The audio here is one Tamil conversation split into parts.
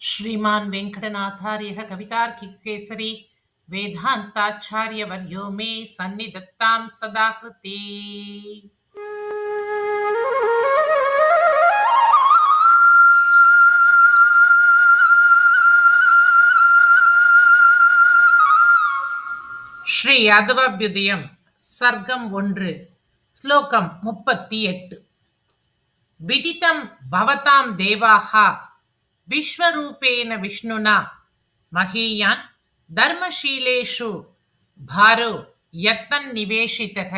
श्रीमान् वेङ्कटनाथार्यः कवितार्किकेसरी वेदान्ताचार्यवर्यो मे सन्निधत्तां सदा कृते ஸ்ரீ யாதவாபியுதயம் சர்க்கம் ஒன்று ஸ்லோகம் முப்பத்தி எட்டு விதித்தம் பவதாம் தேவாः விஸ்வரூபேன விஷ்ணுனா மகீயான் தர்மசீலேஷு பாரோ யத்தன் நிவேஷித்தக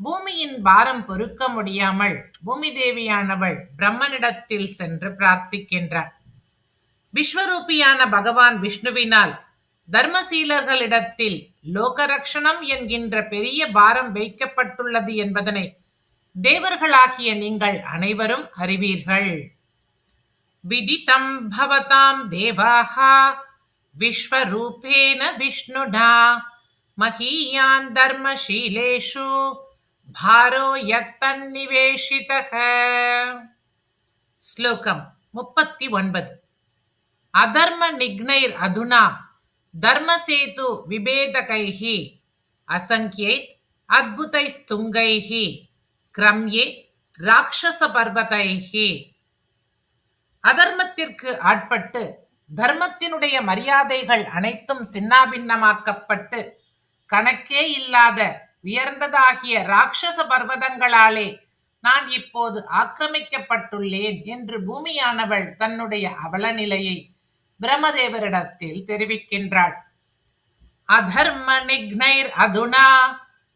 பூமியின் பாரம் பொறுக்க முடியாமல் பூமி தேவியானவள் பிரம்மனிடத்தில் சென்று பிரார்த்திக்கின்றார். விஸ்வரூபியான பகவான் விஷ்ணுவினால் தர்மசீலர்களிடத்தில் லோகரக்ஷணம் என்கின்ற பெரிய பாரம் வைக்கப்பட்டுள்ளது என்பதனை தேவர்களாகிய நீங்கள் அனைவரும் அறிவீர்கள். विदितं भवतां देवाः। विश्वरूपेण विष्णुना। महीयान् धर्मशीलेषु भारो यत्तन्निवेशितः। ஸ்லோகம் முப்பத்தி ஒன்பது அதர்ம நிக்னைர் அதுனா தர்மசேது விபேதகைஹி அசங்கியை அத்புதைஸ்துங்கைः கிரம்யே ராட்சச பர்வதைஹி அதர்மத்திற்கு ஆட்பட்டு தர்மத்தினுடைய மரியாதைகள் அனைத்தும் சின்னாபின்னமாக்கப்பட்டு கணக்கே இல்லாத உயர்ந்ததாகிய ராட்சச பர்வதங்களாலே நான் இப்போது ஆக்கிரமிக்கப்பட்டுள்ளேன் என்று பூமியானவள் தன்னுடைய அவலநிலையை பிரம்மதேவரிடத்தில் தெரிவிக்கின்றாள். அதர்ம நிக்னைர் அதுனா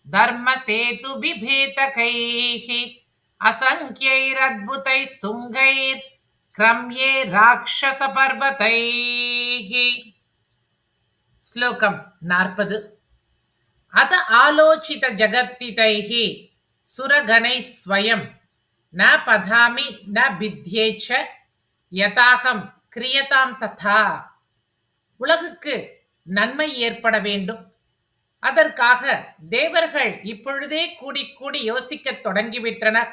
தர்ம சேது பிபேதகைः அசங்கியைரத்புதைஸ்துங்கைர் கிரம்யே क्रम्ये राक्षसपर्वतैः। ஸ்லோகம் நாற்பது அத आलोचितजगत्तितैः सुरगणैः स्वयं न ந பதாமி ந च யதாகம் கிரியதாம் ததா உலகுக்கு நன்மை ஏற்பட வேண்டும். அதற்காக தேவர்கள் இப்பொழுதே கூடி கூடி யோசிக்கத் தொடங்கிவிட்டனர்.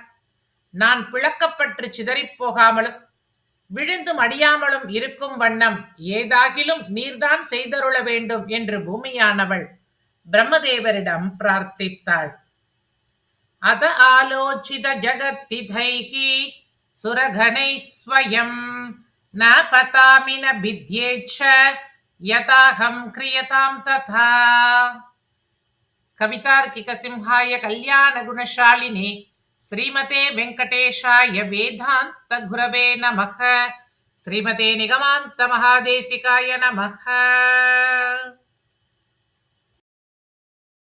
நான் பிளக்கப்பட்டு சிதறிப் போகாமலும் விழுந்து மடியாமலும் இருக்கும் வண்ணம் ஏதாகிலும் நீர்தான் செய்தருள வேண்டும் என்று பூமியானவள் பிரம்மதேவரிடம் பிரார்த்தித்தாள். அத ஆலோச்சித ஜகத்திதைஹி சுரகணை ஸ்வயம் ந பதாமி ந பித்யேச்ச யதாகம் கிரியதாம் ததா. கவிதார்க்கிக சிம்ஹாய கல்யாண குணசாலினி శ్రీమతే వెంకటేశాయ వేదాంత గురవే నమ. శ్రీమతే నిగమాంత మహాదేశికాయ నమ.